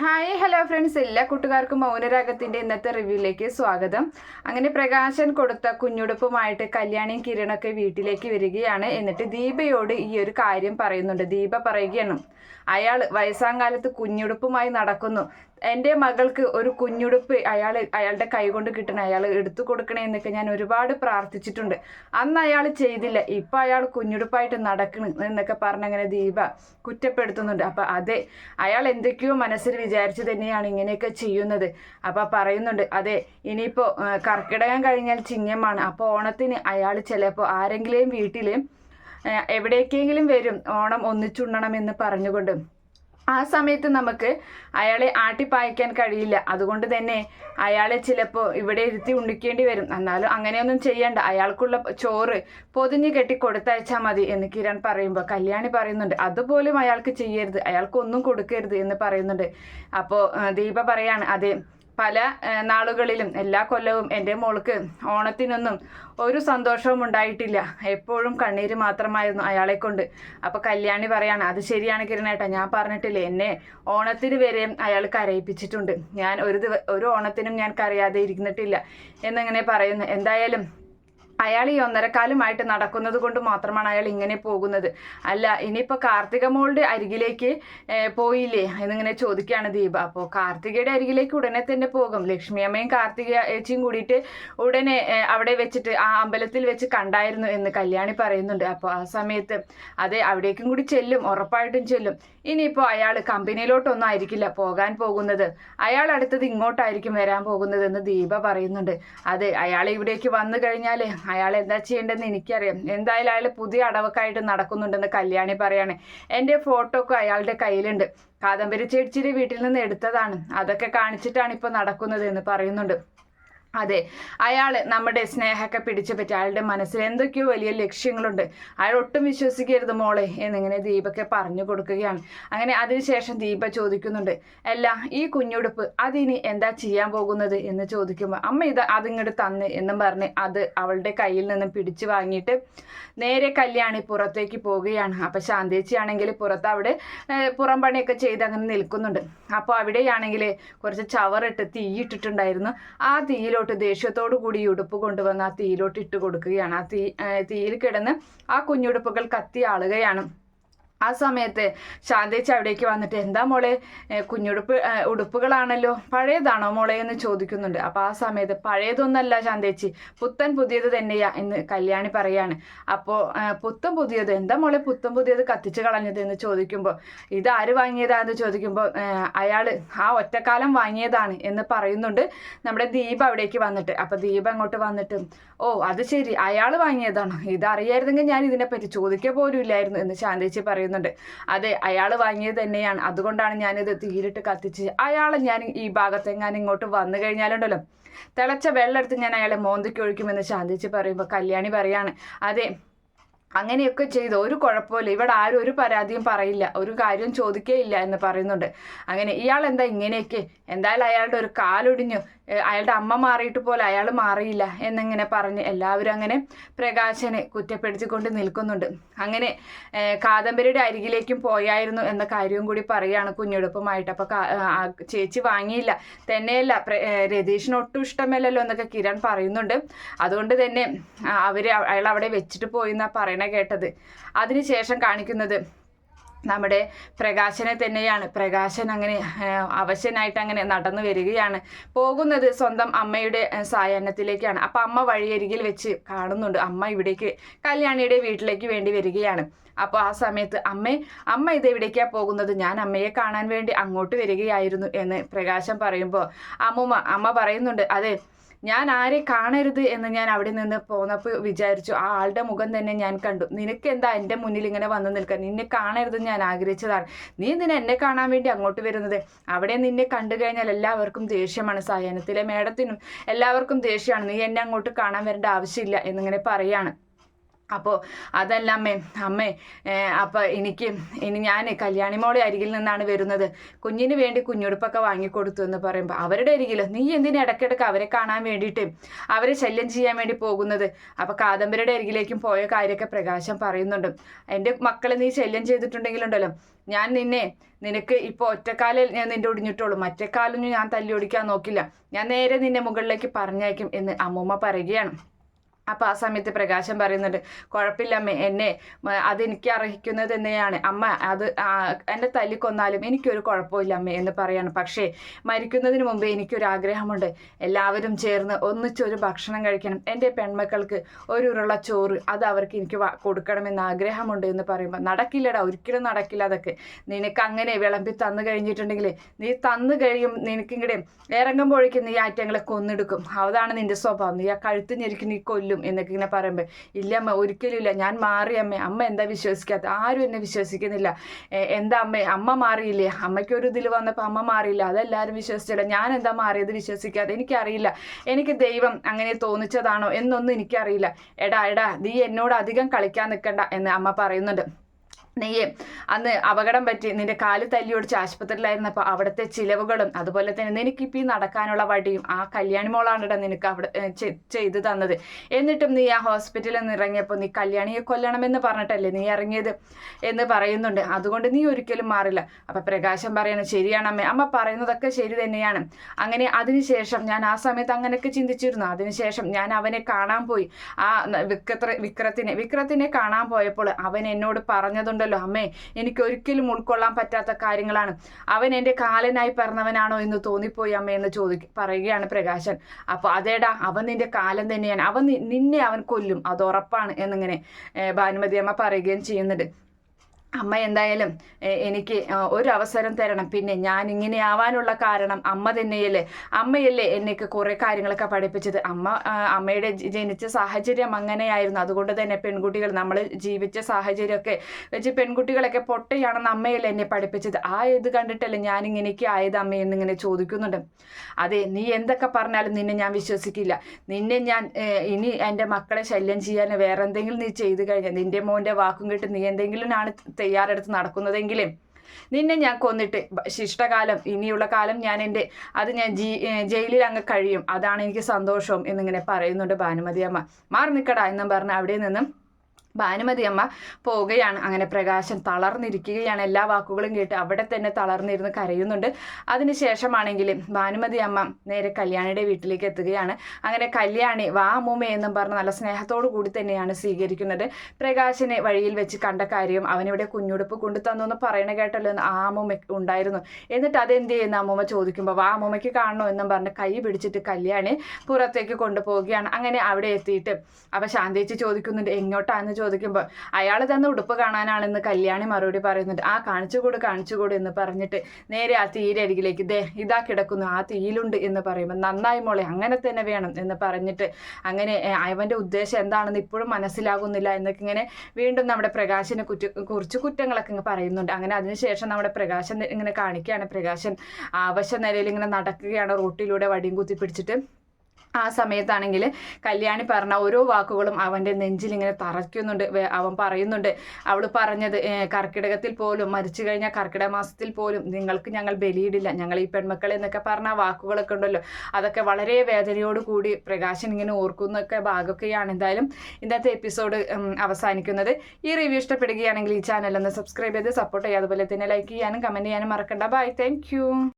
Hi hello friends എല്ലാ കൂട്ടുകാർക്കും മൗനരാഗത്തിന്റെ ഇന്നത്തെ റിവ്യൂയിലേക്ക് സ്വാഗതം. അങ്ങനെ പ്രകാശൻ കൊടുത്ത കുഞ്ഞുടുപ്പുമായിട്ട് കല്യാണിയും കിരണൊക്കെ വീട്ടിലേക്ക് വരികയാണ്. എന്നിട്ട് ദീപയോട് ഈ ഒരു കാര്യം പറയുന്നുണ്ട്. ദീപ പറയുകയാണ് അയാൾ വയസ്സാങ്കാലത്ത് കുഞ്ഞുടുപ്പുമായി നടക്കുന്നു. എന്റെ മകൾക്ക് ഒരു കുഞ്ഞുടുപ്പ് അയാൾ അയാളുടെ കൈ കൊണ്ട് കിട്ടണം അയാൾ എടുത്തു കൊടുക്കണേ എന്നൊക്കെ ഞാൻ ഒരുപാട് പ്രാർത്ഥിച്ചിട്ടുണ്ട്. അന്ന് അയാൾ ചെയ്തില്ല. ഇപ്പം അയാൾ കുഞ്ഞുടുപ്പായിട്ട് നടക്കണം എന്നൊക്കെ പറഞ്ഞങ്ങനെ ദീപ കുറ്റപ്പെടുത്തുന്നുണ്ട്. അപ്പം അതെ അയാൾ എന്തൊക്കെയോ മനസ്സിൽ വിചാരിച്ച് തന്നെയാണ് ഇങ്ങനെയൊക്കെ ചെയ്യുന്നത്. അപ്പം പറയുന്നുണ്ട് അതെ ഇനിയിപ്പോൾ കർക്കിടകം കഴിഞ്ഞാൽ ചിങ്ങമാണ്. അപ്പോൾ ഓണത്തിന് അയാൾ ചിലപ്പോൾ ആരെങ്കിലും വീട്ടിൽ എവിടേക്കെങ്കിലും വരും. ഓണം ഒന്നിച്ചുണ്ണണം എന്ന് പറഞ്ഞുകൊണ്ട് ആ സമയത്ത് നമുക്ക് അയാളെ ആട്ടിപ്പായിക്കാൻ കഴിയില്ല. അതുകൊണ്ട് തന്നെ അയാളെ ചിലപ്പോൾ ഇവിടെ ഇരുത്തി ഉണ്ടിക്കേണ്ടി വരും. എന്നാലും അങ്ങനെയൊന്നും ചെയ്യണ്ട. അയാൾക്കുള്ള ചോറ് പൊതിഞ്ഞു കെട്ടി കൊടുത്തയച്ചാൽ മതി എന്ന് കിരൺ പറയുമ്പോൾ കല്യാണി പറയുന്നുണ്ട്. അതുപോലും അയാൾക്ക് ചെയ്യരുത്. അയാൾക്കൊന്നും കൊടുക്കരുത് എന്ന് പറയുന്നുണ്ട്. അപ്പോൾ ദീപ പറയാണ് അതെ പല നാളുകളിലും എല്ലാ കൊല്ലവും എന്റെ മോൾക്ക് ഓണത്തിനൊന്നും ഒരു സന്തോഷവും ഉണ്ടായിട്ടില്ല. എപ്പോഴും കണ്ണീര് മാത്രമായിരുന്നു അയാളെ കൊണ്ട് അപ്പോൾ കല്യാണി പറയാണ് അത് ശരിയാണ് കിരണേട്ടാ ഞാൻ പറഞ്ഞിട്ടില്ലേ എന്നെ ഓണത്തിന് വരെ അയാൾ കരയിപ്പിച്ചിട്ടുണ്ട്. ഞാൻ ഒരു ദിവ ഒരു ഓണത്തിനും ഞാൻ കരയാതെ ഇരുന്നിട്ടില്ല. എന്നിങ്ങനെ പറയുന്നു. എന്തായാലും അയാൾ ഈ ഒന്നരക്കാലമായിട്ട് നടക്കുന്നത് കൊണ്ട് മാത്രമാണ് അയാൾ ഇങ്ങനെ പോകുന്നത്. അല്ല ഇനിയിപ്പോൾ കാർത്തിക മോളുടെ അരികിലേക്ക് പോയില്ലേ? എന്നിങ്ങനെ ചോദിക്കുകയാണ് ദീപ. അപ്പോൾ കാർത്തികയുടെ അരികിലേക്ക് ഉടനെ തന്നെ പോകും. ലക്ഷ്മി അമ്മയും കാർത്തിക ഏച്ചിയും കൂടിയിട്ട് ഉടനെ അവിടെ വെച്ചിട്ട് ആ അമ്പലത്തിൽ വെച്ച് കണ്ടായിരുന്നു എന്ന് കല്യാണി പറയുന്നുണ്ട്. അപ്പോൾ ആ സമയത്ത് അതെ അവിടേക്കും കൂടി ചെല്ലും ഉറപ്പായിട്ടും ചെല്ലും. ഇനിയിപ്പോൾ അയാൾ കമ്പനിയിലോട്ടൊന്നും ആയിരിക്കില്ല പോകാൻ പോകുന്നത്. അയാൾ അടുത്തത് ഇങ്ങോട്ടായിരിക്കും വരാൻ പോകുന്നത് എന്ന് ദീപ പറയുന്നുണ്ട്. അതെ അയാൾ ഇവിടേക്ക് വന്നു കഴിഞ്ഞാൽ അയാൾ എന്താ ചെയ്യേണ്ടതെന്ന് എനിക്കറിയാം. എന്തായാലും അയാൾ പുതിയ അടവക്കായിട്ട് നടക്കുന്നുണ്ടെന്ന് കല്യാണി പറയാണ്. എന്റെ ഫോട്ടോ ഒക്കെ അയാളുടെ കയ്യിലുണ്ട്. കാദംബരി ചേച്ചിയുടെ വീട്ടിൽ നിന്ന് എടുത്തതാണ്. അതൊക്കെ കാണിച്ചിട്ടാണ് ഇപ്പോൾ നടക്കുന്നത് എന്ന് പറയുന്നുണ്ട്. അതെ. അയാൾ നമ്മുടെ സ്നേഹമൊക്കെ പിടിച്ചു പറ്റി അയാളുടെ മനസ്സിൽ എന്തൊക്കെയോ വലിയ ലക്ഷ്യങ്ങളുണ്ട്. അയാൾ ഒട്ടും വിശ്വസിക്കരുത് മോളെ എന്നിങ്ങനെ ദീപക്കെ പറഞ്ഞു കൊടുക്കുകയാണ്. അങ്ങനെ അതിനുശേഷം ദീപ ചോദിക്കുന്നുണ്ട് അല്ല ഈ കുഞ്ഞുടുപ്പ് അതിനി എന്താ ചെയ്യാൻ പോകുന്നത്? എന്ന് ചോദിക്കുമ്പോൾ അമ്മ ഇത് അതിങ്ങോട്ട് തന്ന് എന്നും പറഞ്ഞ് അത് അവളുടെ കയ്യിൽ നിന്നും പിടിച്ചു വാങ്ങിയിട്ട് നേരെ കല്യാണി പുറത്തേക്ക് പോവുകയാണ്. അപ്പം ശാന്തേച്ചിയാണെങ്കിൽ പുറത്ത് അവിടെ പുറം പണിയൊക്കെ ചെയ്ത് അങ്ങനെ നിൽക്കുന്നുണ്ട്. അപ്പോൾ അവിടെയാണെങ്കിൽ കുറച്ച് ചവറിട്ട് തീയിട്ടിട്ടുണ്ടായിരുന്നു ആ തീയിൽ തീയിലോട്ട് ദേഷ്യത്തോടു കൂടി ഉടുപ്പ് കൊണ്ടുവന്ന് ആ തീയിലോട്ട് ഇട്ട് കൊടുക്കുകയാണ്. ആ തീ തീയിൽ കിടന്ന് ആ കുഞ്ഞുടുപ്പുകൾ കത്തി ആളുകയാണ് ആ സമയത്ത് ശാന്തേച്ചി അവിടേക്ക് വന്നിട്ട് എന്താ മോളെ കുഞ്ഞുടുപ്പ് ഉടുപ്പുകളാണല്ലോ പഴയതാണോ മോളെ? എന്ന് ചോദിക്കുന്നുണ്ട്. അപ്പോൾ ആ സമയത്ത് പഴയതൊന്നല്ല ശാന്തേച്ചി പുത്തൻ പുതിയത് തന്നെയാ എന്ന് കല്യാണി പറയാണ്. അപ്പോൾ പുത്തൻ പുതിയത് എന്താ മോളെ പുത്തൻ പുതിയത് കത്തിച്ച് കളഞ്ഞത്? എന്ന് ചോദിക്കുമ്പോൾ ഇത് ആര് വാങ്ങിയതാന്ന് ചോദിക്കുമ്പോൾ അയാൾ ആ ഒറ്റക്കാലം വാങ്ങിയതാണ് എന്ന് പറയുന്നുണ്ട് നമ്മുടെ ദീപ അവിടേക്ക് വന്നിട്ട്. അപ്പോൾ ദീപ അങ്ങോട്ട് വന്നിട്ട് ഓ അത് ശരി അയാൾ വാങ്ങിയതാണ്. ഇതറിയായിരുന്നെങ്കിൽ ഞാൻ ഇതിനെപ്പറ്റി ചോദിക്കുക പോലും ഇല്ലായിരുന്നു എന്ന് ശാന്തേച്ചി പറയുന്നു. പറയുന്നുണ്ട്. അതെ അയാൾ വാങ്ങിയത് തന്നെയാണ്. അതുകൊണ്ടാണ് ഞാനിത് തീരിട്ട് കത്തിച്ച് അയാളെ ഞാൻ ഈ ഭാഗത്തെങ്ങാനും ഇങ്ങോട്ട് വന്നു കഴിഞ്ഞാലുണ്ടല്ലോ. തിളച്ച വെള്ളം എടുത്ത് ഞാൻ അയാളെ മോന്തിക്ക് ഒഴിക്കുമെന്ന് ശാന്തിച്ച് പറയുമ്പോൾ കല്യാണി പറയാണ്. അതെ അങ്ങനെയൊക്കെ ചെയ്ത് ഒരു കുഴപ്പമില്ല ഇവിടെ ആരും ഒരു പരാതിയും പറയില്ല. ഒരു കാര്യം ചോദിക്കേയില്ല എന്ന് പറയുന്നുണ്ട്. അങ്ങനെ ഇയാൾ എന്താ ഇങ്ങനെയൊക്കെ? എന്തായാലും അയാളുടെ ഒരു കാലൊടിഞ്ഞു. അയാളുടെ അമ്മ മാറിയിട്ട് പോലെ അയാൾ മാറിയില്ല എന്നിങ്ങനെ പറഞ്ഞ് എല്ലാവരും അങ്ങനെ പ്രകാശനെ കുറ്റപ്പെടുത്തിക്കൊണ്ട് നിൽക്കുന്നുണ്ട്. അങ്ങനെ കാദംബരിയുടെ അരികിലേക്കും പോയായിരുന്നു എന്ന കാര്യവും കൂടി പറയുകയാണ് കുഞ്ഞെടുപ്പുമായിട്ട് അപ്പോൾ ചേച്ചി വാങ്ങിയില്ല. തന്നെയല്ല രതീഷിന് ഒട്ടും ഇഷ്ടമല്ലല്ലോ എന്നൊക്കെ കിരൺ പറയുന്നുണ്ട്. അതുകൊണ്ട് തന്നെ അവർ അയാൾ അവിടെ വെച്ചിട്ട് പോയി എന്നാണ് പറയണ കേട്ടത്. അതിനുശേഷം കാണിക്കുന്നത് നമ്മുടെ പ്രകാശനെ തന്നെയാണ്. പ്രകാശൻ അങ്ങനെ അവശനായിട്ട് അങ്ങനെ നടന്നു വരികയാണ്. പോകുന്നത് സ്വന്തം അമ്മയുടെ സായാഹ്നത്തിലേക്കാണ്. അപ്പം അമ്മ വഴിയരികിൽ വെച്ച് കാണുന്നുണ്ട്. അമ്മ ഇവിടേക്ക് കല്യാണിയുടെ വീട്ടിലേക്ക് വേണ്ടി വരികയാണ്. അപ്പോൾ ആ സമയത്ത് അമ്മേ അമ്മ ഇത് എവിടേക്കാണ് പോകുന്നത്? ഞാൻ അമ്മയെ കാണാൻ വേണ്ടി അങ്ങോട്ട് വരികയായിരുന്നു എന്ന് പ്രകാശം പറയുമ്പോൾ അമ്മുമ്മ അമ്മ പറയുന്നുണ്ട്. അതെ ഞാൻ ആരെ കാണരുത് എന്ന് ഞാൻ അവിടെ നിന്ന് പോന്നപ്പോൾ വിചാരിച്ചു ആ ആളുടെ മുഖം തന്നെ ഞാൻ കണ്ടു. നിനക്ക് എന്താ എന്റെ മുന്നിൽ ഇങ്ങനെ വന്നു നിൽക്കാൻ? നിന്നെ കാണരുത് ഞാൻ ആഗ്രഹിച്ചതാണ്. നീ നിന്നെ എന്നെ കാണാൻ വേണ്ടി അങ്ങോട്ട് വരുന്നത്? അവിടെ നിന്നെ കണ്ടു കഴിഞ്ഞാൽ എല്ലാവർക്കും ദേഷ്യമാണ് സഹനത്തിലെ മേഡത്തിനും എല്ലാവർക്കും ദേഷ്യമാണ്. നീ എന്നെ അങ്ങോട്ട് കാണാൻ വരേണ്ട ആവശ്യമില്ല എന്നിങ്ങനെ പറയാണ്. അപ്പോൾ അതല്ല അമ്മേ അമ്മേ അപ്പോൾ എനിക്ക് ഇനി ഞാൻ കല്യാണിമോളെ അരികിൽ നിന്നാണ് വരുന്നത്. കുഞ്ഞിന് വേണ്ടി കുഞ്ഞുടുപ്പൊക്കെ വാങ്ങിക്കൊടുത്തു എന്ന് പറയുമ്പോൾ അവരുടെ അരികിൽ നീ എന്തിനു ഇടയ്ക്കിടയ്ക്ക് അവരെ കാണാൻ വേണ്ടിയിട്ട് അവരെ ശല്യം ചെയ്യാൻ വേണ്ടി പോകുന്നത്? അപ്പോൾ കാദംബരിയുടെ അരികിലേക്കും പോയ കാര്യമൊക്കെ പ്രകാശം പറയുന്നുണ്ട്. എന്റെ മക്കളെ നീ ശല്യം ചെയ്തിട്ടുണ്ടെങ്കിലുണ്ടല്ലോ. ഞാൻ നിന്നെ നിനക്ക് ഇപ്പോൾ ഒറ്റക്കാലിൽ ഞാൻ നിന്റെ ഒടിഞ്ഞിട്ടുള്ളൂ. മറ്റേ ഞാൻ തല്ലി ഓടിക്കാൻ നോക്കില്ല. ഞാൻ നേരെ നിന്നെ മുകളിലേക്ക് പറഞ്ഞയക്കും എന്ന് അമ്മൂമ്മ പറയുകയാണ്. അപ്പോൾ ആ സമയത്ത് പ്രകാശം പറയുന്നുണ്ട് കുഴപ്പമില്ല അമ്മ എന്നെ അതെനിക്ക് അർഹിക്കുന്നത് തന്നെയാണ്. അമ്മ അത് എന്നെ തല്ലിക്കൊന്നാലും എനിക്കൊരു കുഴപ്പമില്ല അമ്മ എന്ന് പറയാണ്. പക്ഷേ മരിക്കുന്നതിന് മുമ്പ് എനിക്കൊരു ആഗ്രഹമുണ്ട് എല്ലാവരും ചേർന്ന് ഒന്നിച്ചൊരു ഭക്ഷണം കഴിക്കണം. എന്റെ പെൺമക്കൾക്ക് ഒരു ഉരുള ചോറ് അത് അവർക്ക് എനിക്ക് കൊടുക്കണമെന്ന് ആഗ്രഹമുണ്ട് എന്ന് പറയുമ്പോൾ നടക്കില്ലടാ ഒരിക്കലും നടക്കില്ല അതൊക്കെ. നിനക്ക് അങ്ങനെ വിളമ്പി തന്നു കഴിഞ്ഞിട്ടുണ്ടെങ്കിൽ നീ തന്നു കഴിയും നിനക്കിങ്ങടെ. ഇറങ്ങുമ്പോഴേക്കും നീ ആറ്റങ്ങളെ കൊന്നെടുക്കും. അതാണ് നിന്റെ സ്വഭാവം. നീ ആ കഴുത്ത് ഞെരുക്കി നീ കൊല്ലും. എന്നൊക്കെ ഇങ്ങനെ പറയുമ്പോൾ ഇല്ല അമ്മ ഒരിക്കലും ഇല്ല. ഞാൻ മാറി അമ്മ. അമ്മ എന്താ വിശ്വസിക്കാത്ത? ആരും എന്നെ വിശ്വസിക്കുന്നില്ല. എന്താ അമ്മ? അമ്മ മാറിയില്ലേ? അമ്മയ്ക്ക് ഒരു ഇതിൽ വന്നപ്പോൾ അമ്മ മാറിയില്ല. അതെല്ലാവരും വിശ്വസിച്ചില്ല. ഞാൻ എന്താ മാറിയത് വിശ്വസിക്കാതെ? എനിക്കറിയില്ല. എനിക്ക് ദൈവം അങ്ങനെ തോന്നിച്ചതാണോ എന്നൊന്നും എനിക്കറിയില്ല. എടാ എടാ നീ എന്നോട് അധികം കളിക്കാൻ നിൽക്കണ്ട എന്ന് അമ്മ പറയുന്നുണ്ട്. നീയെ അന്ന് അപകടം പറ്റി നിന്റെ കാൽ തല്ലി ഒടിച്ച് ആശുപത്രിയിലായിരുന്നപ്പോൾ അവിടുത്തെ ചിലവുകളും അതുപോലെ തന്നെ നിനക്കിപ്പോൾ ഈ നടക്കാനുള്ള വടിയും ആ കല്യാണി മോളാണിടാ നിനക്ക് അവിടെ ചെയ്തു തന്നത്. എന്നിട്ടും നീ ആ ഹോസ്പിറ്റലിൽ നിന്ന് ഇറങ്ങിയപ്പോൾ നീ കല്യാണിയെ കൊല്ലണമെന്ന് പറഞ്ഞിട്ടല്ലേ നീ ഇറങ്ങിയത് എന്ന് പറയുന്നുണ്ട്. അതുകൊണ്ട് നീ ഒരിക്കലും മാറില്ല. അപ്പം പ്രകാശം പറയണം ശരിയാണ് അമ്മ. അമ്മ പറയുന്നതൊക്കെ ശരി തന്നെയാണ്. അങ്ങനെ അതിനുശേഷം ഞാൻ ആ സമയത്ത് അങ്ങനെയൊക്കെ ചിന്തിച്ചിരുന്നു. അതിനുശേഷം ഞാൻ അവനെ കാണാൻ പോയി. ആ വിക്രത്ര വിക്രത്തിനെ വിക്രത്തിനെ കാണാൻ പോയപ്പോൾ അവൻ എന്നോട് പറഞ്ഞതുണ്ടല്ലോ അമ്മേ എനിക്ക് ഒരിക്കലും ഉൾക്കൊള്ളാൻ പറ്റാത്ത കാര്യങ്ങളാണ്. അവൻ എന്റെ കാലനായി പറഞ്ഞവനാണോ എന്ന് തോന്നിപ്പോയി അമ്മ എന്ന് ചോദിക്ക പറയുകയാണ് പ്രകാശൻ. അപ്പോൾ അതേടാ അവൻ നിന്റെ കാലം തന്നെയാണ്. അവൻ നിന്നെ അവൻ കൊല്ലും അത് ഉറപ്പാണ് എന്നിങ്ങനെ ഭാനുമതി അമ്മ പറയുകയും ചെയ്യുന്നുണ്ട്. അമ്മ എന്തായാലും എനിക്ക് ഒരു അവസരം തരണം. പിന്നെ ഞാൻ ഇങ്ങനെ ആവാനുള്ള കാരണം അമ്മ തന്നെയല്ലേ. അമ്മയല്ലേ എനിക്ക് കുറേ കാര്യങ്ങളൊക്കെ പഠിപ്പിച്ചത്. അമ്മ അമ്മയുടെ ജനിച്ച സാഹചര്യം അങ്ങനെയായിരുന്നു. അതുകൊണ്ട് തന്നെ പെൺകുട്ടികൾ നമ്മൾ ജീവിച്ച സാഹചര്യമൊക്കെ വെച്ച് പെൺകുട്ടികളൊക്കെ പൊട്ടയാണെന്ന് അമ്മയല്ലേ എന്നെ പഠിപ്പിച്ചത്. ആ ഇത് കണ്ടിട്ടല്ലേ ഞാൻ ഇങ്ങനെയൊക്കെ ആയത് അമ്മ എന്നിങ്ങനെ ചോദിക്കുന്നുണ്ട്. അതെ നീ എന്തൊക്കെ പറഞ്ഞാലും നിന്നെ ഞാൻ വിശ്വസിക്കില്ല. നിന്നെ ഞാൻ ഇനി എന്റെ മക്കളെ ശല്യം ചെയ്യാൻ വേറെ എന്തെങ്കിലും നീ ചെയ്തു കഴിഞ്ഞാൽ നിന്റെ മോന്റെ വാക്കും കേട്ട് നീ എന്തെങ്കിലും ആണ് തയ്യാറെടുത്ത് നടക്കുന്നതെങ്കിലും നിന്നെ ഞാൻ കൊന്നിട്ട് ശിഷ്ടകാലം ഇനിയുള്ള കാലം ഞാൻ എന്റെ അത് ഞാൻ ജീ ജയിലിൽ അങ്ങ് കഴിയും. അതാണ് എനിക്ക് സന്തോഷവും എന്നിങ്ങനെ പറയുന്നുണ്ട് ഭാനുമതി അമ്മ മാറി നിൽക്കടാ എന്നും പറഞ്ഞ് അവിടെ നിന്നും ഭാനുമതി അമ്മ പോവുകയാണ് അങ്ങനെ പ്രകാശൻ തളർന്നിരിക്കുകയാണ്. എല്ലാ വാക്കുകളും കേട്ട് അവിടെ തന്നെ തളർന്നിരുന്ന് കരയുന്നുണ്ട്. അതിനുശേഷമാണെങ്കിൽ ഭാനുമതി അമ്മ നേരെ കല്യാണിയുടെ വീട്ടിലേക്ക് എത്തുകയാണ്. അങ്ങനെ കല്യാണി വാ അമ്മൂമ്മ എന്നും പറഞ്ഞ് നല്ല സ്നേഹത്തോടു കൂടി തന്നെയാണ് സ്വീകരിക്കുന്നത്. പ്രകാശനെ വഴിയിൽ വെച്ച് കണ്ട കാര്യം അവനിവിടെ കുഞ്ഞുടുപ്പ് കൊണ്ടു തന്നു എന്ന് പറയണ കേട്ടല്ലോ എന്ന് ആ അമ്മൂമ്മ ഉണ്ടായിരുന്നു. എന്നിട്ട് അതെന്ത് ചെയ്യുന്ന അമ്മൂമ്മ ചോദിക്കുമ്പോൾ വാ അമ്മൂമ്മയ്ക്ക് കാണണോ? എന്നും പറഞ്ഞ് കൈ പിടിച്ചിട്ട് കല്യാണി പുറത്തേക്ക് കൊണ്ടുപോവുകയാണ്. അങ്ങനെ അവിടെ എത്തിയിട്ട് അവ ശാന്തേച്ചി ചോദിക്കുന്നുണ്ട് എങ്ങോട്ടാന്ന് ചോദിക്കുമ്പോൾ അയാൾ തന്ന ഉടുപ്പ് കാണാനാണെന്ന് കല്യാണി മറുപടി പറയുന്നുണ്ട്. ആ കാണിച്ചുകൂട് കാണിച്ചുകൂട് എന്ന് പറഞ്ഞിട്ട് നേരെ ആ തീരരികിലേക്ക് ദേ ഇതാ കിടക്കുന്നു ആ തീയിലുണ്ട് എന്ന് പറയുമ്പോൾ നന്നായി മോളെ അങ്ങനെ തന്നെ വേണം എന്ന് പറഞ്ഞിട്ട് അങ്ങനെ അവന്റെ ഉദ്ദേശം എന്താണെന്ന് ഇപ്പോഴും മനസ്സിലാകുന്നില്ല എന്നൊക്കെ ഇങ്ങനെ വീണ്ടും നമ്മുടെ പ്രകാശിനെ കുറ്റ കുറിച്ച് കുറ്റങ്ങളൊക്കെ ഇങ്ങനെ പറയുന്നുണ്ട്. അങ്ങനെ അതിനുശേഷം നമ്മുടെ പ്രകാശൻ ഇങ്ങനെ കാണിക്കുകയാണ്. പ്രകാശൻ ആവശ്യ നിലയിൽ ഇങ്ങനെ നടക്കുകയാണ് റോട്ടിലൂടെ വടിയും കുത്തി പിടിച്ചിട്ട്. ആ സമയത്താണെങ്കിൽ കല്യാണി പറഞ്ഞ ഓരോ വാക്കുകളും അവന്റെ നെഞ്ചിലിങ്ങനെ തറയ്ക്കുന്നുണ്ട്. അവൻ പറയുന്നുണ്ട്. അവൾ പറഞ്ഞത് കർക്കിടകത്തിൽ പോലും മരിച്ചു കഴിഞ്ഞാൽ കർക്കിടക മാസത്തിൽ പോലും നിങ്ങൾക്ക് ഞങ്ങൾ ബലിയിടില്ല. ഞങ്ങൾ ഈ പെൺമക്കളെ എന്നൊക്കെ പറഞ്ഞ വാക്കുകളൊക്കെ ഉണ്ടല്ലോ. അതൊക്കെ വളരെ വേദനയോട് കൂടി പ്രകാശൻ ഇങ്ങനെ ഓർക്കുന്നൊക്കെ ഭാഗമൊക്കെയാണ് എന്തായാലും ഇന്നത്തെ എപ്പിസോഡ് അവസാനിക്കുന്നത്. ഈ റിവ്യൂ ഇഷ്ടപ്പെടുകയാണെങ്കിൽ ഈ ചാനൽ ഒന്ന് സബ്സ്ക്രൈബ് ചെയ്ത് സപ്പോർട്ട് ചെയ്യുക. അതുപോലെ തന്നെ ലൈക്ക് ചെയ്യാനും കമന്റ് ചെയ്യാനും മറക്കണ്ട. ബൈ. താങ്ക്